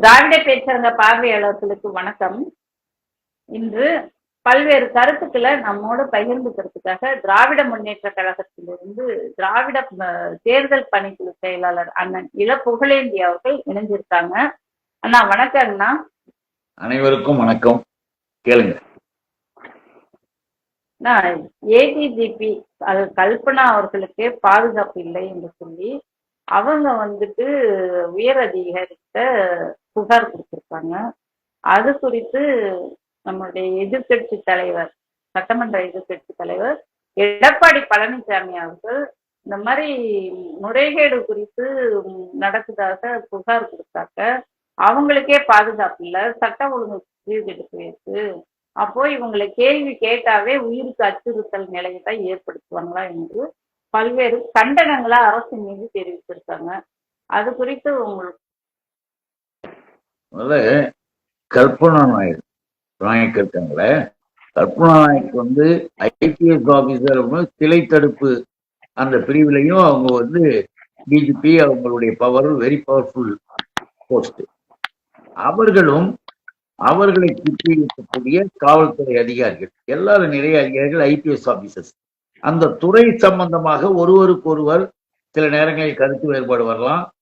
திராவிட பேச்சரங்க பார்வையாளர்களுக்கு வணக்கம். இன்று பல்வேறு கருத்துக்களை நம்மோடு பகிர்ந்துக்கிறதுக்காக திராவிட முன்னேற்ற கழகத்திலிருந்து திராவிட தேர்தல் பணிக்குழு செயலாளர் அண்ணன் இள புகழேந்தி அவர்கள் இணைஞ்சிருக்காங்க. அண்ணா வணக்கங்கண்ணா அனைவருக்கும் வணக்கம். கேளுங்க. ஏடிஜிபி அது கல்பனா அவர்களுக்கு பாதுகாப்பு இல்லை என்று சொல்லி அவங்க வந்துட்டு உயர் அதிகாரிகிட்ட புகார் கொடுத்திருக்காங்க. அது குறித்து நம்மளுடைய எதிர்க்கட்சி தலைவர் சட்டமன்ற எதிர்க்கட்சி தலைவர் எடப்பாடி பழனிசாமி அவர்கள் இந்த மாதிரி முறைகேடு குறித்து நடக்குதாக புகார் கொடுத்தாக்க அவங்களுக்கே பாதுகாப்பு இல்லை. சட்ட ஒழுங்கு சீர்கெடுத்து இருக்கு அப்போ இவங்களை கேள்வி கேட்டாவே உயிருக்கு அச்சுறுத்தல் நிலையை தான் ஏற்படுத்துவாங்களா என்று பல்வேறு கண்டனங்களை அரசு மீது தெரிவித்திருக்காங்க. அது குறித்து உங்களுக்கு முதல்ல கல்பனா நாயக் நாயக் இருக்காங்களே. கல்பனா நாயக் வந்து ஐபிஎஸ் ஆபீசர் சிலை தடுப்பு அந்த பிரிவிலையும் அவங்க வந்து டிஜிபி அவங்களுடைய பவர் வெரி பவர்ஃபுல் போஸ்ட் அவர்களும் அவர்களை சுற்றி இருக்கக்கூடிய காவல்துறை அதிகாரிகள் எல்லாரும் நிறைய அதிகாரிகள் ஐபிஎஸ் ஆபீசர்ஸ் அந்த துறை சம்பந்தமாக ஒருவருக்கொருவர் சில நேரங்களில் கருத்து வேறுபாடு வரலாம்.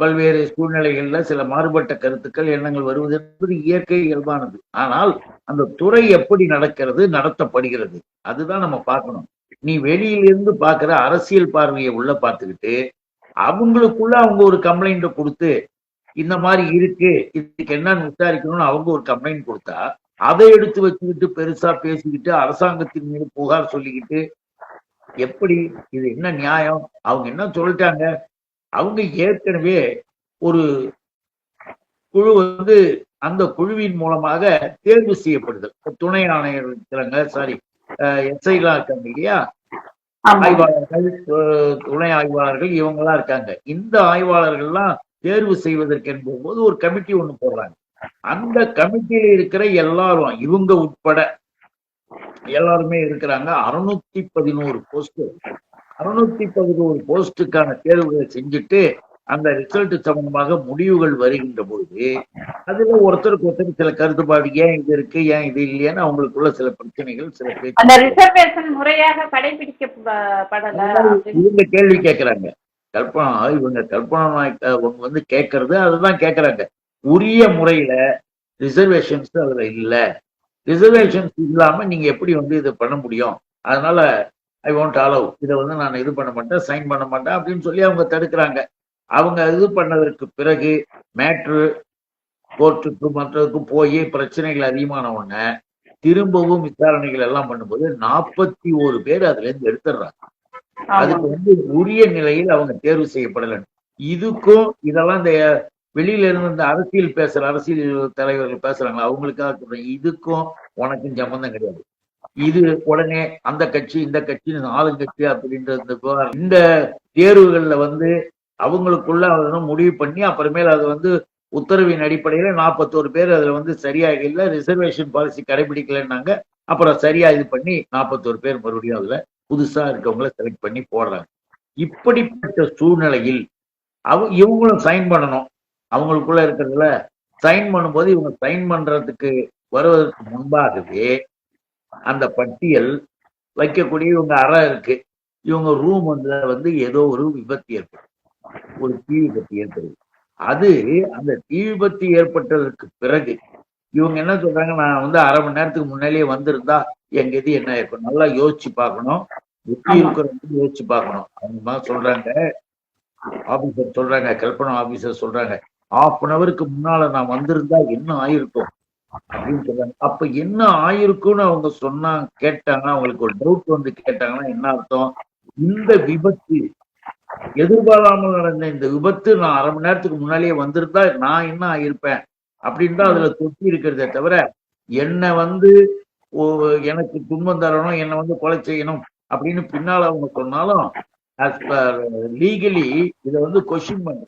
பல்வேறு சூழ்நிலைகள்ல சில மாறுபட்ட கருத்துக்கள் எண்ணங்கள் வருவது என்பது இயற்கை இயல்பானது. ஆனால் அந்த துறை எப்படி நடக்கிறது நடத்தப்படுகிறது அதுதான் நம்ம பார்க்கணும். நீ வெளியிலிருந்து பார்க்குற அரசியல் பார்வையை உள்ள பார்த்துக்கிட்டு அவங்களுக்குள்ள அவங்க ஒரு கம்ப்ளைண்ட்டை கொடுத்து இந்த மாதிரி இருக்கு இதுக்கு என்னன்னு விசாரிக்கணும்னு அவங்க ஒரு கம்ப்ளைண்ட் கொடுத்தா அதை எடுத்து வச்சுக்கிட்டு பெருசா பேசிக்கிட்டு அரசாங்கத்தின் மீது புகார் சொல்லிக்கிட்டு எப்படி இது என்ன நியாயம்? அவங்க என்ன சொல்லிட்டாங்க? அவங்க ஏற்கனவே ஒரு குழு வந்து அந்த குழுவின் மூலமாக தேர்வு செய்யப்படுது. துணை ஆணையர் இருக்கிறாங்க சாரி எஸ்ஐலாம் இருக்காங்க இல்லையா? ஆய்வாளர்கள் துணை ஆய்வாளர்கள் இவங்கெல்லாம் இருக்காங்க. இந்த ஆய்வாளர்கள்லாம் தேர்வு செய்வதற்கு என்பது ஒரு கமிட்டி ஒண்ணு போடுறாங்க. அந்த கமிட்டியில இருக்கிற எல்லாரும் இவங்க உட்பட எல்லாருமே இருக்கிறாங்க. அறுநூத்தி பதினோரு போஸ்ட் அறுநூத்தி பதினோரு போஸ்டுக்கான தேர்வுகளை செஞ்சுட்டு அந்த ரிசல்ட் சம்பந்தமாக முடிவுகள் வருகின்ற பொழுது அதுல ஒருத்தருக்கு ஒருத்தர் சில கருத்துப்பாடு ஏன் இது இருக்கு ஏன் இது இல்லையான்னு அவங்களுக்குள்ள சில பிரச்சனைகள் சில இவங்க கேள்வி கேட்கறாங்க கல்பனா இவங்க கல்பனா நாயக் அவங்க வந்து கேட்கறது அதுதான் கேட்கறாங்க உரிய முறையில ரிசர்வேஷன்ஸ் அதுல இல்ல. ரிசர்வேஷன்ஸ் இல்லாம நீங்க எப்படி வந்து இதை பண்ண முடியும்? அதனால ஐ வாண்ட் அலோவ் இதை வந்து நான் இது பண்ண மாட்டேன் சைன் பண்ண மாட்டேன் அப்படின்னு சொல்லி அவங்க தடுக்கிறாங்க. அவங்க இது பண்ணதற்கு பிறகு மேட்ரு கோர்ட்டுக்கு மற்றதுக்கு போய் பிரச்சனைகள் அதிகமான உடனே திரும்பவும் விசாரணைகள் எல்லாம் பண்ணும்போது நாற்பத்தி ஒரு பேர் அதுல இருந்து எடுத்துடுறாங்க. அதுக்கு வந்து உரிய நிலையில் அவங்க தேர்வு செய்யப்படல. இதுக்கும் இதெல்லாம் இந்த வெளியில இருந்து இந்த அரசியல் பேசுற அரசியல் தலைவர்கள் பேசுறாங்க அவங்களுக்காக இதுக்கும் உனக்கும் சம்பந்தம் கிடையாது. இது உடனே அந்த கட்சி இந்த கட்சி ஆளுங்கட்சி அப்படின்ற இந்த இந்த தேர்வுகள்ல வந்து அவங்களுக்குள்ள அதை முடிவு பண்ணி அப்புறமேல அது வந்து உத்தரவின் அடிப்படையில நாற்பத்தோரு பேர் அதுல வந்து சரியாக இல்லை ரிசர்வேஷன் பாலிசி கடைபிடிக்கலன்னாங்க. அப்புறம் சரியா இது பண்ணி நாற்பத்தோரு பேர் மறுபடியும் அதுல புதுசா இருக்கவங்கள செலக்ட் பண்ணி போடுறாங்க. இப்படிப்பட்ட சூழ்நிலையில் அவ இவங்களும் சைன் பண்ணணும். அவங்களுக்குள்ள இருக்கிறதுல சைன் பண்ணும்போது இவங்க சைன் பண்றதுக்கு வருவதற்கு முன்பாகவே அந்த பட்டியல் வைக்கக்கூடிய இவங்க அறை இருக்கு. இவங்க ரூம் வந்து வந்து ஏதோ ஒரு விபத்து ஏற்படும் ஒரு தீ விபத்து ஏற்படுது. அது அந்த தீ விபத்து ஏற்பட்டதற்கு பிறகு இவங்க என்ன சொல்றாங்க நான் வந்து அரை மணி நேரத்துக்கு முன்னாலேயே வந்திருந்தா எங்க இது என்ன இருக்கும் நல்லா யோசிச்சு பார்க்கணும். எப்படி. இருக்கிறது யோசிச்சு பார்க்கணும். அவங்க மாதிரி சொல்றாங்க ஆபீசர் சொல்றாங்க கல்பனா ஆபீசர் சொல்றாங்க. ஹாஃப் அன் அவருக்கு முன்னால நான் வந்திருந்தா என்ன ஆயிருக்கும்? அப்படின்னு சொல்றாங்க அப்ப என்ன ஆயிருக்கும்னு அவங்க சொன்னா கேட்டாங்கன்னா அவங்களுக்கு ஒரு டவுட் வந்து கேட்டாங்கன்னா என்ன அர்த்தம்? இந்த விபத்து. எதிர்பாராமல் நடந்த இந்த விபத்து நான் அரை மணி நேரத்துக்கு முன்னாலேயே வந்திருந்தா நான் என்ன ஆயிருப்பேன்? அப்படின்னு தான் அதுல தொட்டி இருக்கிறதே தவிர என்னை வந்து ஓ- எனக்கு துன்பம் தரணும் என்னை வந்து கொலை செய்யணும் அப்படின்னு பின்னால அவங்க சொன்னாலும் லீகலி இதை வந்து கொஸ்டின் பண்ண.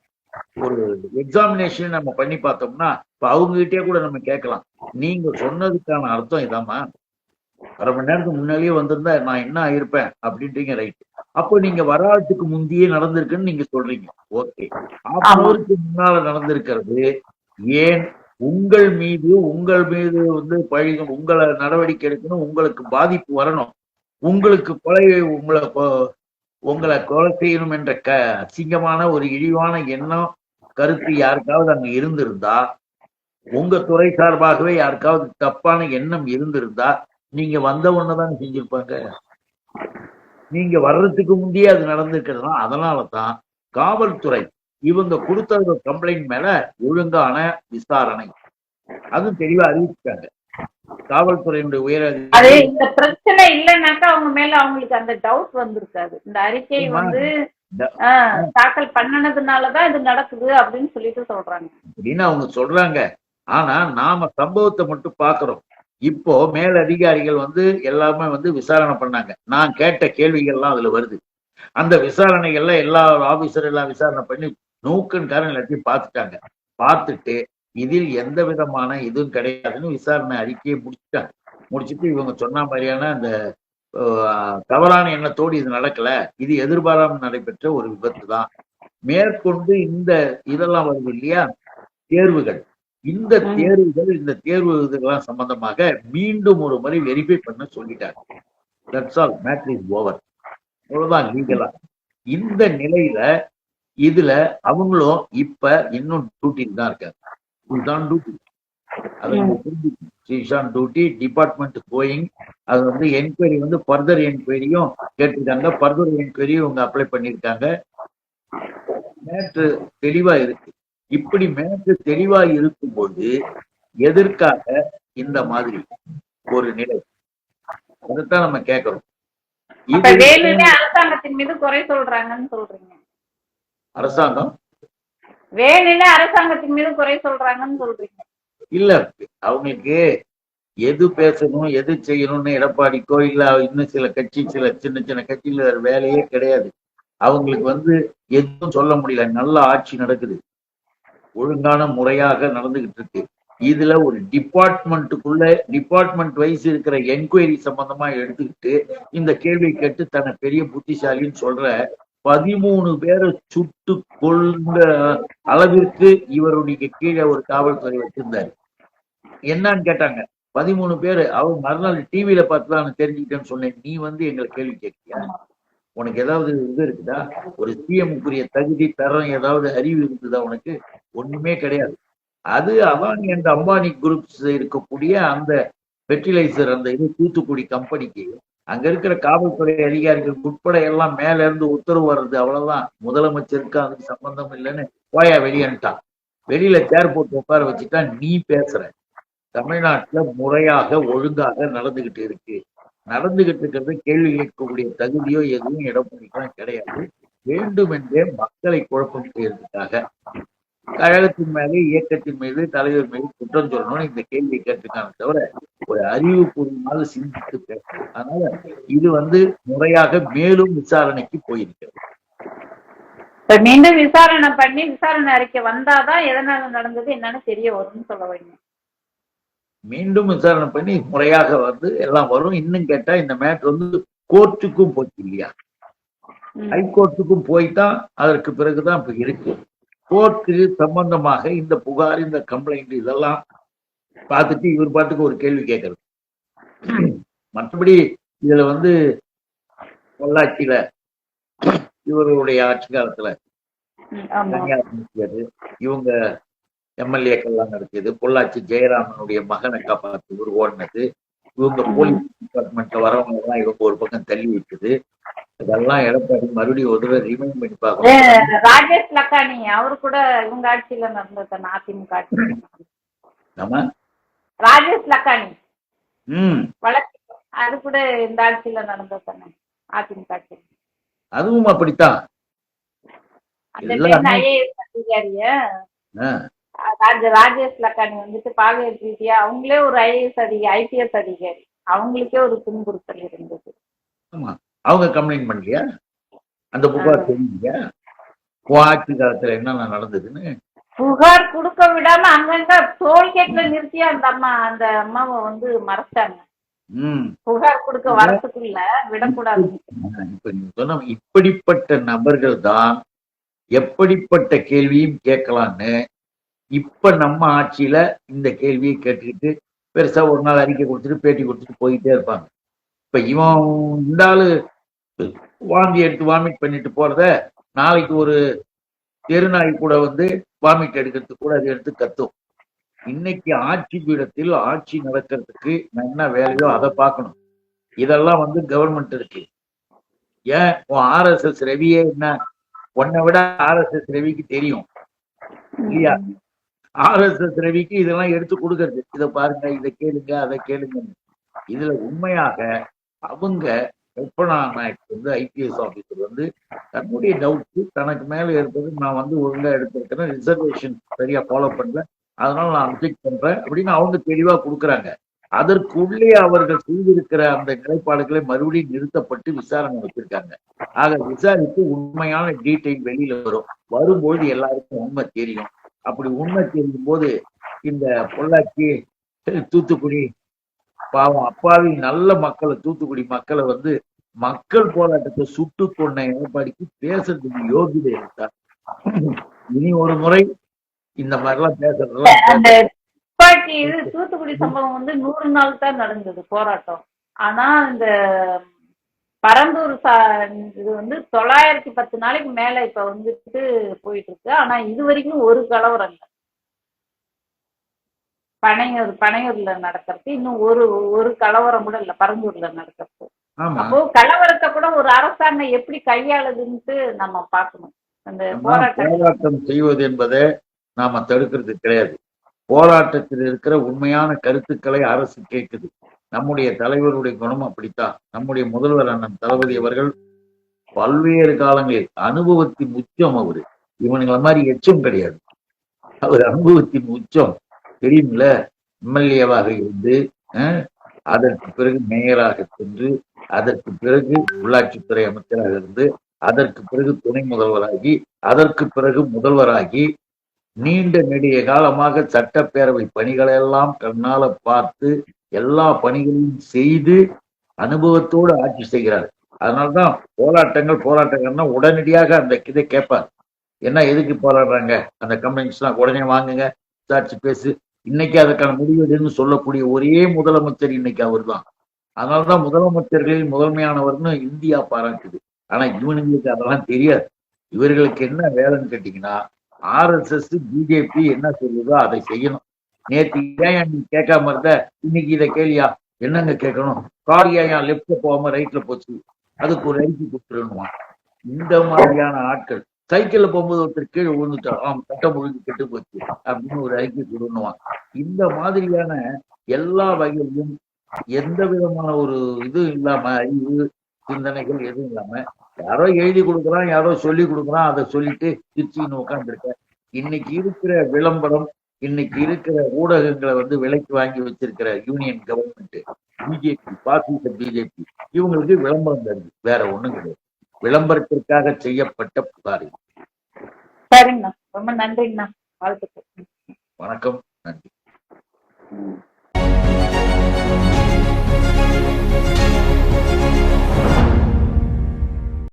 ஒரு எக்ஸாமினேஷன் நம்ம பண்ணி பார்த்தோம்னா இப்ப அவங்க கிட்டே கூட நம்ம கேட்கலாம். நீங்க சொன்னதுக்கான அர்த்தம் இதாம்மா. அரை மணி நேரத்துக்கு முன்னாலேயே வந்திருந்தா நான் என்ன ஆயிருப்பேன் அப்படின்றீங்க ரைட் அப்போ நீங்க வராதுக்கு முந்தையே நடந்திருக்குன்னு நீங்க சொல்றீங்க. ஓகே. அவருக்கு முன்னால நடந்திருக்கிறது ஏன் உங்கள் மீது உங்கள் மீது வந்து பழி உங்களை நடவடிக்கை எடுக்கணும் உங்களுக்கு பாதிப்பு வரணும். உங்களுக்கு கொலை உங்களை உங்களை கொலை செய்யணும் என்ற க அசிங்கமான ஒரு இழிவான எண்ணம் கருத்து யாருக்காவது அங்க இருந்திருந்தா உங்க துறை சார்பாகவே யாருக்காவது தப்பான எண்ணம் இருந்திருந்தா நீங்க வந்த ஒண்ணுதான் செஞ்சிருப்பாங்க. நீங்க வர்றதுக்கு முந்தையே அது நடந்திருக்கிறதுனா அதனால தான் காவல்துறை இவங்க கொடுத்த கம்ப்ளைண்ட் மேல ஒழுங்கான விசாரணை. அதுவும் தெளிவா அறிவிச்சிட்டாங்க. காவல்துறையினுடைய உயர் அது இந்த பிரச்சனை இல்லைன்னாக்கா அவங்க மேல அவங்களுக்கு அந்த டவுட் வந்திருக்காது. இந்த அறிக்கை. வந்து தாக்கல் பண்ணனதுனாலதான் இது நடக்குது அப்படின்னு சொல்லிட்டு சொல்றாங்க. அப்படின்னு அவங்க சொல்றாங்க. ஆனா நாம சம்பவத்தை மட்டும் பாக்குறோம். இப்போ மேல் அதிகாரிகள் வந்து எல்லாமே வந்து விசாரணை பண்ணாங்க. நான் கேட்ட கேள்விகள்லாம் அதுல வருது. அந்த விசாரணைகள்ல எல்லா ஆபீசர் எல்லாம் விசாரணை பண்ணி நூக்கன் காரன் எல்லாத்தையும் பார்த்துட்டாங்க. பார்த்துட்டு இதில் எந்த விதமான இதுவும் கிடையாதுன்னு விசாரணை அறிக்கையை முடிச்சுட்டாங்க. முடிச்சுட்டு இவங்க சொன்ன மாதிரியான அந்த தவறான எண்ணத்தோடு இது நடக்கல. இது எதிர்பாராமல் நடைபெற்ற ஒரு விபத்து தான் மேற்கொண்டு இந்த இதெல்லாம் வருது இல்லையா? தேர்வுகள். இந்த. தேர்வுகள் இந்த தேர்வு இதுக்கெல்லாம் சம்பந்தமாக மீண்டும் ஒரு முறை வெரிஃபை பண்ண சொல்லிட்டாங்க. That's all matter is over அவ்வளவுதான் லீகலா இந்த நிலையில இதுல அவங்களும் இப்ப இன்னும் டியூட்டியில் தான் இருக்காங்க. இதுதான் டியூட்டி அது டியூட்டி டிபார்ட்மெண்ட் கோயிங் அது வந்து என்கொயரி வந்து ஃபர்தர் என்கொயரியும் கேட்டிருக்காங்க. ஃபர்தர் என்கொயரியும் இவங்க அப்ளை பண்ணியிருக்காங்க. மேட்ரு தெளிவா இருக்கு. இப்படி மேட்ரு தெளிவா இருக்கும்போது எதற்காக இந்த மாதிரி ஒரு நிலை? அதைத்தான் நம்ம கேட்கிறோம். அரசாங்கத்தின் மீது குறை சொல்றாங்கன்னு சொல்றீங்க. அரசாங்கம் வேணும்னு அரசாங்கத்தின் மீது குறை சொல்றாங்கன்னு சொல்றீங்க. இல்ல அவங்களுக்கு எது பேசணும் எது செய்யணும்னு எடப்பாடிக்கோ இல்ல இன்னும் சில கட்சி சில சின்ன சின்ன கட்சியில வேற வேலையே கிடையாது. அவங்களுக்கு வந்து எதுவும் சொல்ல முடியல. நல்ல ஆட்சி நடக்குது. ஒழுங்கான முறையாக நடந்துகிட்டு இருக்கு. இதுல ஒரு டிபார்ட்மெண்ட்டுக்குள்ள டிபார்ட்மெண்ட் வைஸ் இருக்கிற என்கொயரி சம்பந்தமா எடுத்துக்கிட்டு இந்த கேள்வி கேட்டு தன்னை பெரிய புத்திசாலின்னு சொல்ற பதிமூணு பேரை சுட்டு கொண்ட அளவிற்கு இவருடைய கீழே ஒரு காவல்துறை வச்சிருந்தாரு. என்னன்னு கேட்டாங்க. பதிமூணு பேரு அவர் மறுநாள் டிவியில பார்த்துதான் தெரிஞ்சுக்கிட்டேன்னு சொன்னேன். நீ வந்து எங்களை கேள்வி கேட்கியா உனக்கு ஏதாவது இது இருக்குதா? ஒரு சிஎம்க்குரிய தகுதி தரம் ஏதாவது அறிவு இருக்குதா உனக்கு? ஒண்ணுமே கிடையாது. அது அதானி அந்த அம்பானி குரூப்ஸ் இருக்கக்கூடிய அந்த ஃபெர்டிலைசர் அந்த இது தூத்துக்குடி கம்பெனிக்கு அங்க இருக்கிற காவல்துறை அதிகாரிகள் உட்பட எல்லாம் மேல இருந்து உத்தரவு வர்றது அவ்வளவுதான். முதலமைச்சருக்கு அதுக்கு சம்பந்தம் இல்லைன்னு போயா வெளியன்ட்டான் வெளியில சேர் போட்டு உட்கார வச்சுட்டா நீ பேசுற. தமிழ்நாட்டுல முறையாக ஒழுங்காக நடந்துகிட்டு இருக்கு. நடந்துகிட்டு இருக்கிறது கேள்வி கேட்கக்கூடிய தகுதியோ எதுவும் எடப்பாடிக்கெல்லாம் கிடையாது. வேண்டுமென்றே மக்களை குழப்பம் செய்யறதுக்காக கழகத்தின் மேலே இயக்கத்தின் மீது தலைவர் மீது குற்றம் சொல்லணும்னு இந்த கேள்வி கேட்டிருக்காங்க தவிர ஒரு அறிவுபூர்வமாக சிந்தித்து பேசணும். அதனால இது வந்து முறையாக மேலும் விசாரணைக்கு போயிருக்கிறது. இப்ப மீண்டும் விசாரணை பண்ணி விசாரணை அறிக்கை வந்தாதான் எதனால நடந்தது என்னன்னு தெரிய வரும்னு சொல்ல வரீங்க. மீண்டும் விசாரணை பண்ணி முறையாக வந்து எல்லாம் வரும். இன்னும் கேட்டா இந்த மேட்ரு வந்து கோர்ட்டுக்கும் போச்சு இல்லையா. ஹைகோர்ட்டுக்கும் போய்தான் அதற்கு பிறகுதான் இப்ப இருக்கு. கோர்ட்டு சம்பந்தமாக இந்த புகார் இந்த கம்ப்ளைண்ட் இதெல்லாம் பார்த்துட்டு இவர் பாட்டுக்கு ஒரு கேள்வி கேட்கறது. மற்றபடி இதுல வந்து பொள்ளாச்சியில இவர்களுடைய ஆட்சி காலத்துல நடத்தியது இவங்க எம்எல்ஏக்கள்லாம் நடத்தியது. பொள்ளாச்சி ஜெயராமனுடைய மகனை காப்பாத்து இவர் ஓடினது. இவங்க போலீஸ் டிபார்ட்மெண்ட்ல வரவங்க எல்லாம் இவங்க ஒரு பக்கம் தள்ளி விட்டது. இதெல்லாம் எடப்பாடி மறுபடியும் ஒரு தடவை ரிமைண்ட் பண்ணி பார்க்கணும். ராஜேஷ் லக்கானி அவரு கூட இவங்க ஆட்சியில நடந்தது அதிமுக நடந்தது. நம்ம? ராஜேஷ் லக்கானி. ம். வழக்கு. அது கூட இந்த ஆட்சியில நடந்தது தானே அதிமுக ஆட்சியில. அதுவும் அப்படித்தான். ராஜேஷ் லக்கானி வந்துட்டு பாலியல் ரீதியா அவங்களே ஒரு ஐஏஎஸ் அதிகாரி ஐபிஎஸ் அதிகாரி. அவங்களுக்கே ஒரு துன்புறுத்தல் இருந்தது. ஆமா. அவங்க கம்ப்ளைண்ட் பண்ணலையா? அந்த புகார் உன் ஆட்சி காலத்துல என்னென்ன நடந்ததுன்னு? புகார் கொடுக்க விடாம அங்கங்க டோல்கேட்ல நிறுத்தி அந்த அம்மா அந்த அம்மாவை வந்து மறைச்சாங்க புகார் கொடுக்க வரத்துக்குள்ள விடக்கூடாது. இப்ப நீங்க சொன்ன இப்படிப்பட்ட நபர்கள் தான் எப்படிப்பட்ட கேள்வியும் கேட்கலான்னு இப்ப நம்ம ஆட்சியில இந்த கேள்வியை கேட்டுக்கிட்டு பெருசா ஒரு நாள் அறிக்கை கொடுத்துட்டு பேட்டி கொடுத்துட்டு போயிட்டே இருப்பாங்க. இப்ப இவன் இந்த ஆளு வாந்தி எடுத்து வாமிட் பண்ணிட்டு போறத நாளைக்கு ஒரு தெருநாய் கூட வந்து வாமிட் எடுக்கிறதுக்கு கூட அதை எடுத்து கத்தும். இன்னைக்கு ஆட்சி பீடத்தில் ஆட்சி நடக்கிறதுக்கு என்ன வேலையோ அதை பார்க்கணும். இதெல்லாம் வந்து கவர்மெண்ட் இருக்கு. ஏன்? உன் ஆர்எஸ்எஸ் ரவியே என்ன? உன்னை விட ஆர்எஸ்எஸ் ரவிக்கு தெரியும். இல்லையா? ஆர்எஸ்எஸ் ரவிக்கு இதெல்லாம் எடுத்து கொடுக்கறது. இதை பாருங்க இதை கேளுங்க அதை கேளுங்க இதுல உண்மையாக அவங்க கல்பனா நாயக் வந்து ஐபிஎஸ் ஆஃபீஸர் வந்து தன்னுடைய டவுட்ஸு தனக்கு மேலே இருப்பது நான் வந்து ஒழுங்காக எடுத்திருக்கிறேன். ரிசர்வேஷன் சரியா ஃபாலோ பண்ணல. அதனால நான் அப்ஜெக்ட் பண்றேன் அப்படின்னு அவங்க தெளிவாக கொடுக்குறாங்க. அதற்குள்ளே அவர்கள் செய்திருக்கிற அந்த நிலைப்பாடுகளை மறுபடியும் நிறுத்தப்பட்டு விசாரணை வச்சிருக்காங்க ஆக விசாரித்து உண்மையான டீட்டெயில் வெளியில வரும். வரும்போது எல்லாருக்கும் உண்மை தெரியும். அப்படி உண்மை தெரியும் போது இந்த பொள்ளாச்சி தூத்துக்குடி பாவம் அப்பாவி நல்ல மக்களை தூத்துக்குடி மக்களை வந்து மக்கள் போராட்டத்தை சுட்டு கொண்ட எடப்பாடிக்கு பேசுறதுக்கு யோகிதை இருக்கா இனி ஒரு முறை இந்த மாதிரிலாம் பேசுறதெல்லாம் இது தூத்துக்குடி சம்பவம் வந்து நூறு நாள் தான் நடந்தது போராட்டம். ஆனா இந்த பரந்தூர் சா இது வந்து தொள்ளாயிரத்தி பத்து நாளைக்கு மேல இப்ப வந்துட்டு போயிட்டு இருக்கு. ஆனா இது வரைக்கும் ஒரு கலவரம் இல்லை. பனையூர் பனையூர்ல நடக்கிறது. இன்னும் ஒரு ஒரு கலவரம் கூட இல்ல பரந்தூர்ல நடக்கிறது. அப்போ கலவரத்தை கூட ஒரு அரசாங்கம் எப்படி கையாளுதுன்ட்டு நம்ம பார்க்கணும். அந்த போராட்டம் செய்வது என்பதை நாம தடுக்கிறது கிடையாது. போராட்டத்தில் இருக்கிற உண்மையான கருத்துக்களை அரசு கேட்குது. நம்முடைய தலைவருடைய குணம் அப்படித்தான். நம்முடைய முதல்வர் அண்ணன் தளபதி அவர்கள் பல்வேறு காலங்களில் அனுபவத்தின் உச்சம் அவரு. இவனுங்கள மாதிரி எச்சம் கிடையாது. அவர் அனுபவத்தின் உச்சம். தெரியுங்கள எம்எல்ஏவாக இருந்து அதற்கு பிறகு மேயராக சென்று அதற்கு பிறகு உள்ளாட்சித்துறை அமைச்சராக இருந்து அதற்கு பிறகு துணை முதல்வராகி அதற்கு பிறகு முதல்வராகி நீண்ட நெடிய காலமாக சட்டப்பேரவை பணிகளை எல்லாம் கண்ணால பார்த்து எல்லா பணிகளையும் செய்து அனுபவத்தோடு ஆட்சி செய்கிறார். அதனால்தான் போராட்டங்கள் போராட்டங்கள்னா உடனடியாக அந்த இதை கேட்பார். என்ன எதுக்கு போராடுறாங்க? அந்த கம்ப்ளைண்ட்ஸ்லாம் உடனே வாங்குங்க விசாரிச்சு பேசு இன்னைக்கு அதுக்கான முடிவு எதுன்னு சொல்லக்கூடிய ஒரே முதலமைச்சர் இன்னைக்கு அவர்தான். அதனாலதான் முதலமைச்சர்களில் முதன்மையானவர்னு இந்தியா பாராட்டுது. ஆனா இவனுங்களுக்கு அதெல்லாம் தெரியாது. இவர்களுக்கு என்ன வேலைன்னு கேட்டீங்கன்னா ஆர்எஸ்எஸ் பிஜேபி என்ன சொல்லுதோ அதை செய்யணும். நேத்து ஏன் நீ கேட்காம இருந்த? இன்னைக்கு இதை கேளியா? என்னங்க கேட்கணும்? கார் ஏன் லெப்ட்ல போகாம ரைட்ல போச்சு? அதுக்கு ஒரு அறிக்கை கொடுத்துருணுமா இந்த மாதிரியான ஆட்கள் சைக்கிள்ல போகும்போது ஒருத்தர் கீழே விழுந்துட்டான் ஆம் சட்டம் ஒழுங்கு கெட்டு போச்சு அப்படின்னு ஒரு அறிக்கை கொடுணுவான் இந்த மாதிரியான எல்லா வகையிலும் எந்த விதமான ஒரு இது இல்லாம அறிவு சிந்தனைகள் எதுவும் இல்லாம யாரோ எழுதி கொடுக்குறான் யாரோ சொல்லி கொடுக்குறான் அதை சொல்லிட்டு திருச்சின்னு உட்காந்துருக்க இன்னைக்கு இருக்கிற விளம்பரம் இன்னைக்கு இருக்கிற ஊடகங்களை வந்து விலைக்கு வாங்கி வச்சிருக்கிற யூனியன் கவர்மெண்ட் பிஜேபி பாசிச பிஜேபி இவங்களுக்கு விளம்பரம் தருது வேற ஒண்ணும் கிடையாது. விளம்பரத்திற்காக செய்யப்பட்ட புகார். சரிங்கண்ணா. ரொம்ப நன்றிங்கண்ணா. வாழ்த்துக்கள். வணக்கம். நன்றி.